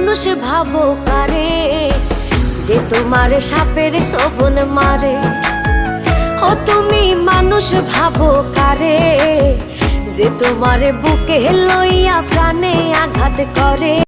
মানুষ ভাবো কারে? যে তোমার সাপের শোভন মারে। ও তুমি মানুষ ভাবো কারে? যে তোমার বুকে লইয়া প্রাণে আঘাত করে।